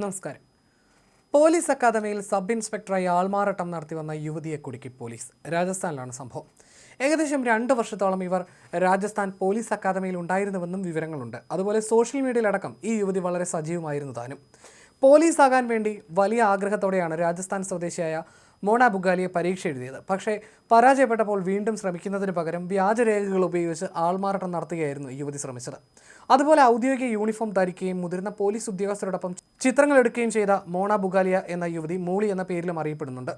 നമസ്കാരം. പോലീസ് അക്കാദമിയിൽ സബ് ഇൻസ്പെക്ടറായി ആൾമാറാട്ടം നടത്തി വന്ന യുവതിയെ കുടുക്കി പോലീസ്. രാജസ്ഥാനിലാണ് സംഭവം. ഏകദേശം രണ്ട് വർഷത്തോളം ഇവർ രാജസ്ഥാൻ പോലീസ് അക്കാദമിയിൽ ഉണ്ടായിരുന്നുവെന്നും വിവരങ്ങളുണ്ട്. അതുപോലെ സോഷ്യൽ മീഡിയയിലടക്കം ഈ യുവതി വളരെ സജീവമായിരുന്നു താനും. പോലീസ് ആകാൻ വേണ്ടി വലിയ ആഗ്രഹത്തോടെയാണ് രാജസ്ഥാൻ സ്വദേശിയായ മോണ ബുഗാലിയെ പരീക്ഷ എഴുതിയത്. പക്ഷേ പരാജയപ്പെട്ടപ്പോൾ വീണ്ടും ശ്രമിക്കുന്നതിന് പകരം വ്യാജരേഖകൾ ഉപയോഗിച്ച് ആൾമാറാട്ടം നടത്തുകയായിരുന്നു യുവതി ശ്രമിച്ചത്. അതുപോലെ ഔദ്യോഗിക യൂണിഫോം ധരിക്കുകയും മുതിർന്ന പോലീസ് ഉദ്യോഗസ്ഥരോടൊപ്പം ചിത്രങ്ങൾ എടുക്കുകയും ചെയ്ത മോണ ബുഗാലിയ എന്ന യുവതി മൂളി എന്ന പേരിലും അറിയപ്പെടുന്നുണ്ട്.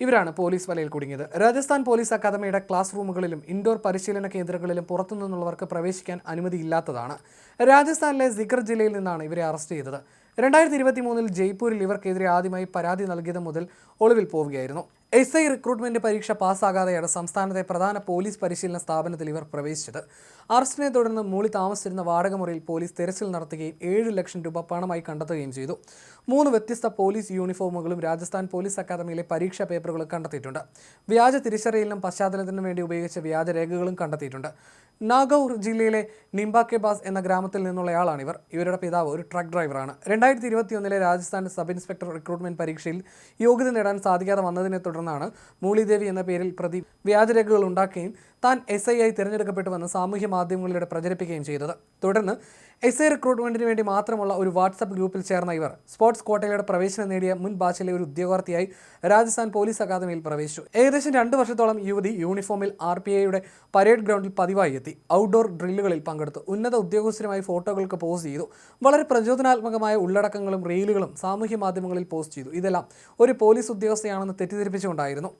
ഇവരാണ് പോലീസ് വലയിൽ കുടുങ്ങിയത്. രാജസ്ഥാൻ പോലീസ് അക്കാദമിയുടെ ക്ലാസ് റൂമുകളിലും ഇൻഡോർ പരിശീലന കേന്ദ്രങ്ങളിലും പുറത്തുനിന്നുള്ളവർക്ക് പ്രവേശിക്കാൻ അനുമതിയില്ലാത്തതാണ്. രാജസ്ഥാനിലെ സിഗർ ജില്ലയിൽ നിന്നാണ് ഇവരെ അറസ്റ്റ് ചെയ്തത്. രണ്ടായിരത്തി ഇരുപത്തി മൂന്നിൽ ജയ്പൂരിൽ ഇവർക്കെതിരെ ആദ്യമായി പരാതി നൽകിയത് മുതൽ ഒളിവിൽ പോവുകയായിരുന്നു. എസ് ഐ റിക്രൂട്ട്മെന്റ് പരീക്ഷ പാസ്സാകാതെയാണ് സംസ്ഥാനത്തെ പ്രധാന പോലീസ് പരിശീലന സ്ഥാപനത്തിൽ ഇവർ പ്രവേശിച്ചത്. അറസ്റ്റിനെ തുടർന്ന് മൂളി താമസിച്ചിരുന്ന വാടകമുറിയിൽ പോലീസ് തെരച്ചിൽ നടത്തുകയും ഏഴ് ലക്ഷം രൂപ പണമായി കണ്ടെത്തുകയും ചെയ്തു. മൂന്ന് വ്യത്യസ്ത പോലീസ് യൂണിഫോമുകളും രാജസ്ഥാൻ പോലീസ് അക്കാദമിയിലെ പരീക്ഷാ പേപ്പറുകളും കണ്ടെത്തിയിട്ടുണ്ട്. വ്യാജ തിരിച്ചറിയലിനും പശ്ചാത്തലത്തിനും വേണ്ടി ഉപയോഗിച്ച വ്യാജരേഖകളും കണ്ടെത്തിയിട്ടുണ്ട്. നാഗൌർ ജില്ലയിലെ നിംബാക്കെബാസ് എന്ന ഗ്രാമത്തിൽ നിന്നുള്ളയാളാണ് ഇവർ. ഇവരുടെ പിതാവ് ഒരു ട്രക്ക് ഡ്രൈവറാണ്. രണ്ടായിരത്തി ഇരുപത്തിയൊന്നിലെ രാജസ്ഥാൻ സബ് ഇൻസ്പെക്ടർ റിക്രൂട്ട്മെന്റ് പരീക്ഷയിൽ യോഗ്യത നേടാൻ സാധിക്കാതെ വന്നതിനെ തുടർന്നാണ് മൂളിദേവി എന്ന പേരിൽ പ്രതി വ്യാജരേഖകൾ ഉണ്ടാക്കുകയും താൻ എസ് ഐ ആയി തിരഞ്ഞെടുക്കപ്പെട്ടുവെന്ന് സാമൂഹ്യ മാധ്യമങ്ങളിലൂടെ പ്രചരിപ്പിക്കുകയും ചെയ്തത്. തുടർന്ന് എസ് ഐ റിക്രൂട്ട്മെന്റിന് വേണ്ടി മാത്രമുള്ള ഒരു വാട്സപ്പ് ഗ്രൂപ്പിൽ ചേർന്ന ഇവർ സ്പോർട്സ് കോട്ടയിലൂടെ പ്രവേശനം നേടിയ മുൻ ബാച്ചിലെ ഒരു ഉദ്യോഗാർത്ഥിയായി രാജസ്ഥാൻ പോലീസ് അക്കാദമിയിൽ പ്രവേശിച്ചു. ഏകദേശം രണ്ട് വർഷത്തോളം യുവതി യൂണിഫോമിൽ ആർ പി ഐയുടെ പരേഡ് ഗ്രൗണ്ടിൽ പതിവായി എത്തി. ഔട്ട്ഡോർ ഡ്രില്ലുകളിൽ പങ്കെടുത്തു. ഉന്നത ഉദ്യോഗസ്ഥരുമായി ഫോട്ടോകൾക്ക് പോസ്റ്റ് ചെയ്തു. വളരെ പ്രചോദനാത്മകമായ ഉള്ളടക്കങ്ങളും റീലുകളും സാമൂഹ്യ മാധ്യമങ്ങളിൽ പോസ്റ്റ് ചെയ്തു. ഇതെല്ലാം ഒരു പോലീസ് ഉദ്യോഗസ്ഥയാണെന്ന് തെറ്റിദ്ധരിപ്പിച്ചുകൊണ്ടായിരുന്നു.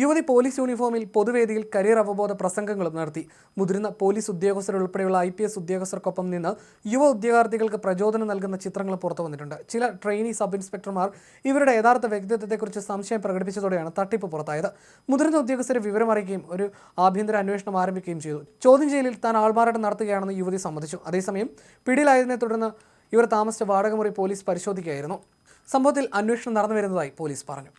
യുവതി പോലീസ് യൂണിഫോമിൽ പൊതുവേദിയിൽ കരിയർ അവബോധ പ്രസംഗങ്ങളും നടത്തി. മുതിർന്ന പോലീസ് ഉദ്യോഗസ്ഥരുൾപ്പെടെയുള്ള ഐ പി എസ് ഉദ്യോഗസ്ഥർക്കൊപ്പം നിന്ന് യുവ ഉദ്യോഗാർത്ഥികൾക്ക് പ്രചോദനം നൽകുന്ന ചിത്രങ്ങൾ പുറത്തു വന്നിട്ടുണ്ട്. ചില ട്രെയിനി സബ് ഇൻസ്പെക്ടർമാർ ഇവരുടെ യഥാർത്ഥ വ്യക്തിത്വത്തെക്കുറിച്ച് സംശയം പ്രകടിപ്പിച്ചതോടെയാണ് തട്ടിപ്പ് പുറത്തായത്. മുതിർന്ന ഉദ്യോഗസ്ഥരെ വിവരമറിയിക്കുകയും ഒരു ആഭ്യന്തര അന്വേഷണം ആരംഭിക്കുകയും ചെയ്തു. ചോദ്യം ചെയ്യലിൽ താൻ ആൾമാറാട്ടം നടത്തുകയാണെന്ന് യുവതി സമ്മതിച്ചു. അതേസമയം പിടിയിലായതിനെ തുടർന്ന് ഇവർ താമസിച്ച വാടകമുറി പോലീസ് പരിശോധിക്കുകയായിരുന്നു. സംഭവത്തിൽ അന്വേഷണം നടന്നു വരുന്നതായി പോലീസ് പറഞ്ഞു.